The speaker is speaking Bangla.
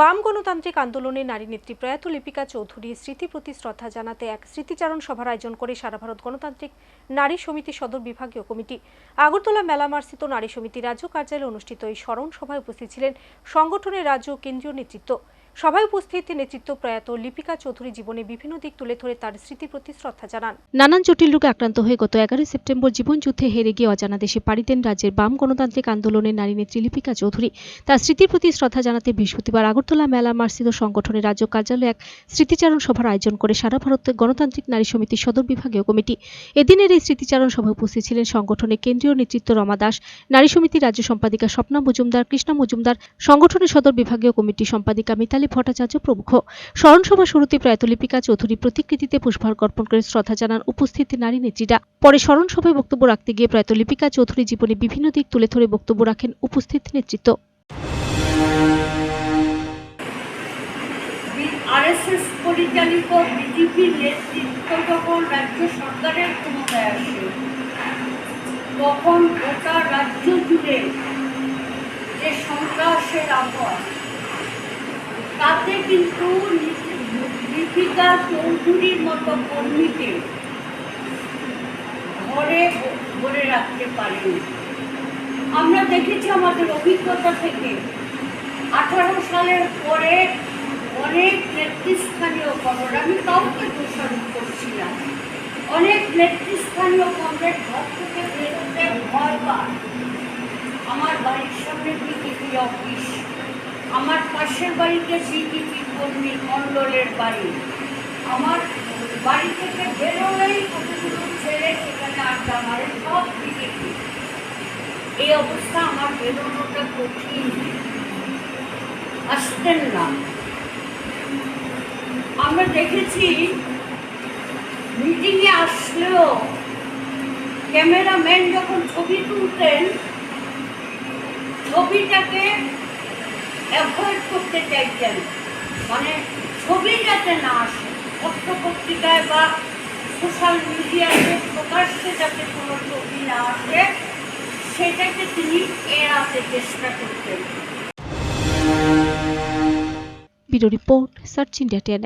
বাম গণতান্ত্রিক আন্দোলনে নারী নেত্রী প্রয়াত লিপিকা চৌধুরীর স্মৃতি প্রতি শ্রদ্ধা জানাতে এক স্মৃতিচারণ সভার আয়োজন করে সারা ভারত গণতান্ত্রিক নারী সমিতি সদর বিভাগীয় কমিটি। আগরতলা মেলামার্সিত নারী সমিতি রাজ্য কার্যালয়ে অনুষ্ঠিত এই স্মরণ সভায় উপস্থিত ছিলেন সংগঠনের রাজ্য ও কেন্দ্রীয় নেতৃত্ব। সভায় উপস্থিত নেতৃত্ব প্রয়াত লিপিকা চৌধুরী জীবনে বিভিন্ন দিক তুলে ধরে তার স্মৃতি প্রতি শ্রদ্ধা জানান। নানান জটিল রোগে আক্রান্ত হয়ে গত এগারোই সেপ্টেম্বর জীবনযুদ্ধে হেরে গিয়ে অজানা দেশে পাড়ি দেন রাজ্যের বাম গণতান্ত্রিক আন্দোলনের নারী নেত্রী লিপিকা চৌধুরী। তার স্মৃতির প্রতি শ্রদ্ধা জানাতে বৃহস্পতিবার আগরতলা মেলা মার্সিত সংগঠনের রাজ্য কার্যালয়ে এক স্মৃতিচারণ সভার আয়োজন করে সারা ভারতের গণতান্ত্রিক নারী সমিতির সদর বিভাগীয় কমিটি। এদিনের এই স্মৃতিচারণ সভায় উপস্থিত ছিলেন সংগঠনের কেন্দ্রীয় নেতৃত্ব রমা দাস, নারী সমিতির রাজ্য সম্পাদিকা স্বপ্না মজুমদার, কৃষ্ণা মজুমদার, সংগঠনের সদর বিভাগীয় কমিটির সম্পাদিকা মিতালি ভট্টাচার্য প্রমুখ। স্মরণ সভা শুরুতে প্রয়াত লিপিকা চৌধুরী প্রতিকৃতিতে পুষ্পার্ঘ অর্পণ করে শ্রদ্ধা জানান উপস্থিত নারী নেত্রীরা। পরে স্মরণ সভায় বক্তব্য রাখতে গিয়ে প্রয়াত লিপিকা চৌধুরী জীবনে বিভিন্ন দিক তুলে ধরে বক্তব্য রাখেন উপস্থিত নেতৃত্ব। আরএসএস পরিচালিত নেতৃত্ব যখন রাজ্য সরকারের ক্ষমতায় আসে। তখন গোটা রাজ্য জুড়ে যে সন্ত্রাসের আবহাওয়া তাতে কিন্তু দীপিকা চৌধুরীর মতো কর্মীকে ঘরে ধরে রাখতে পারেনি। আমরা দেখেছি আমাদের অভিজ্ঞতা থেকে, আঠারো সালের পরে অনেক নেতৃস্থানীয় কংগ্রেস আমি কাউকে দোষারোপ করছি না। অনেক নেতৃস্থানীয় কংগ্রেস ঘর থেকে বেরোতে ভয় পায়। আমার বাড়ির সামনে বিজেপি অফিস আমার পাশের বাড়িতে বিজেপি কর্মী মণ্ডলের বাড়ি। আমার বাড়ি থেকে বেরোলেই কতগুলো ছেলে সেখানে আড্ডা মারে, সব বিজেপি এই অবস্থা আমার বেরোনোটা কঠিন। আসতেন না। আমরা দেখেছি মিটিংয়ে আসলেও ক্যামেরাম্যান যখন ছবি তুলতেন, ছবিটাকে অ্যাভয়েড করতে চাইতেন মানে ছবি যাতে না আসে, পত্রপত্রিকায় বা সোশ্যাল মিডিয়াতে প্রকাশ্যে যাতে কোনো ছবি না আসে, সেটাকে তিনি এড়াতে চেষ্টা করতেন। Bureau report, search India ten